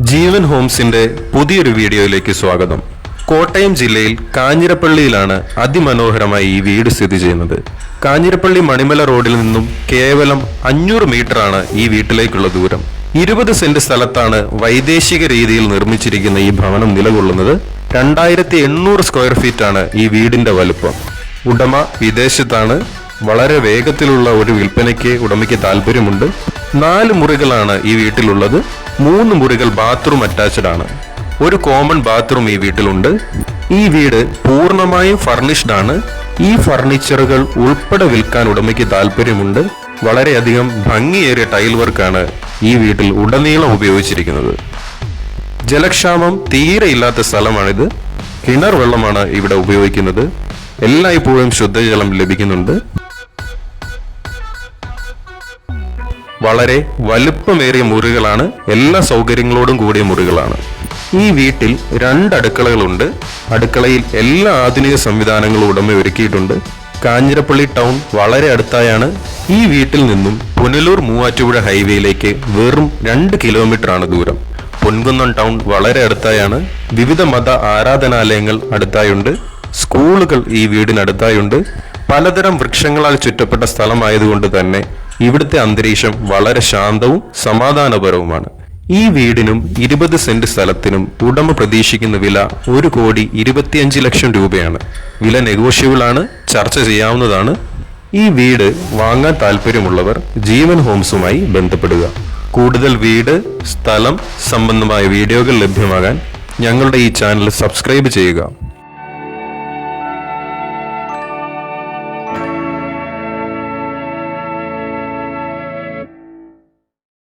ജീവൻ ഹോംസിന്റെ പുതിയൊരു വീഡിയോയിലേക്ക് സ്വാഗതം. കോട്ടയം ജില്ലയിൽ കാഞ്ഞിരപ്പള്ളിയിലാണ് അതിമനോഹരമായി ഈ വീട് സ്ഥിതി ചെയ്യുന്നത്. കാഞ്ഞിരപ്പള്ളി മണിമല റോഡിൽ നിന്നും കേവലം അഞ്ഞൂറ് മീറ്ററാണ് ഈ വീട്ടിലേക്കുള്ള ദൂരം. ഇരുപത് സെന്റ് സ്ഥലത്താണ് വൈദേശിക രീതിയിൽ നിർമ്മിച്ചിരിക്കുന്ന ഈ ഭവനം നിലകൊള്ളുന്നത്. രണ്ടായിരത്തി എണ്ണൂറ് സ്ക്വയർ ഫീറ്റ് ആണ് ഈ വീടിന്റെ വലുപ്പം. ഉടമ വിദേശത്താണ്. വളരെ വേഗത്തിലുള്ള ഒരു വിൽപ്പനയ്ക്ക് ഉടമയ്ക്ക് താല്പര്യമുണ്ട് നാല് മുറികളാണ് ഈ വീട്ടിലുള്ളത്. മൂന്ന് മുറികൾ ബാത്റൂം അറ്റാച്ച്ഡ് ആണ്. ഒരു കോമൺ ബാത്റൂം ഈ വീട്ടിലുണ്ട്. ഈ വീട് പൂർണമായും ഫർണിഷ്ഡ് ആണ്. ഈ ഫർണിച്ചറുകൾ ഉൾപ്പെടെ വിൽക്കാൻ ഉടമയ്ക്ക് താല്പര്യമുണ്ട്. വളരെയധികം ഭംഗിയേറിയ ടൈൽ വർക്കാണ് ഈ വീട്ടിൽ ഉടനീളം ഉപയോഗിച്ചിരിക്കുന്നത്. ജലക്ഷാമം തീരെ ഇല്ലാത്ത സ്ഥലമാണിത്. കിണർ വെള്ളമാണ് ഇവിടെ ഉപയോഗിക്കുന്നത്. എല്ലായ്പ്പോഴും ശുദ്ധജലം ലഭിക്കുന്നുണ്ട്. വളരെ വലുപ്പമേറിയ മുറികളാണ്. എല്ലാ സൗകര്യങ്ങളോടും കൂടിയ മുറികളാണ്. ഈ വീട്ടിൽ രണ്ട് അടുക്കളകളുണ്ട്. അടുക്കളയിൽ എല്ലാ ആധുനിക സംവിധാനങ്ങളും ഉടമ ഒരുക്കിയിട്ടുണ്ട്. കാഞ്ഞിരപ്പള്ളി ടൗൺ വളരെ അടുത്തായാണ്. ഈ വീട്ടിൽ നിന്നും പുനലൂർ മൂവാറ്റുപുഴ ഹൈവേയിലേക്ക് വെറും രണ്ട് കിലോമീറ്റർ ആണ് ദൂരം. പൊൻകുന്നം ടൗൺ വളരെ അടുത്തായാണ്. വിവിധ മത ആരാധനാലയങ്ങൾ അടുത്തായുണ്ട്. സ്കൂളുകൾ ഈ വീടിനടുത്തായുണ്ട്. പലതരം വൃക്ഷങ്ങളാൽ ചുറ്റപ്പെട്ട സ്ഥലമായതുകൊണ്ട് തന്നെ ഇവിടുത്തെ അന്തരീക്ഷം വളരെ ശാന്തവും സമാധാനപരവുമാണ്. ഈ വീടിനും ഇരുപത് സെന്റ് സ്ഥലത്തിനും ഉടമ പ്രതീക്ഷിക്കുന്ന വില ഒരു കോടി ഇരുപത്തിയഞ്ച് ലക്ഷം രൂപയാണ്. വില നെഗോഷ്യബിൾ ആണ് ചർച്ച ചെയ്യാവുന്നതാണ്. ഈ വീട് വാങ്ങാൻ താല്പര്യമുള്ളവർ ജീവൻ ഹോംസുമായി ബന്ധപ്പെടുക. കൂടുതൽ വീട് സ്ഥലം സംബന്ധമായ വീഡിയോകൾ ലഭ്യമാകാൻ ഞങ്ങളുടെ ഈ ചാനൽ സബ്സ്ക്രൈബ് ചെയ്യുക.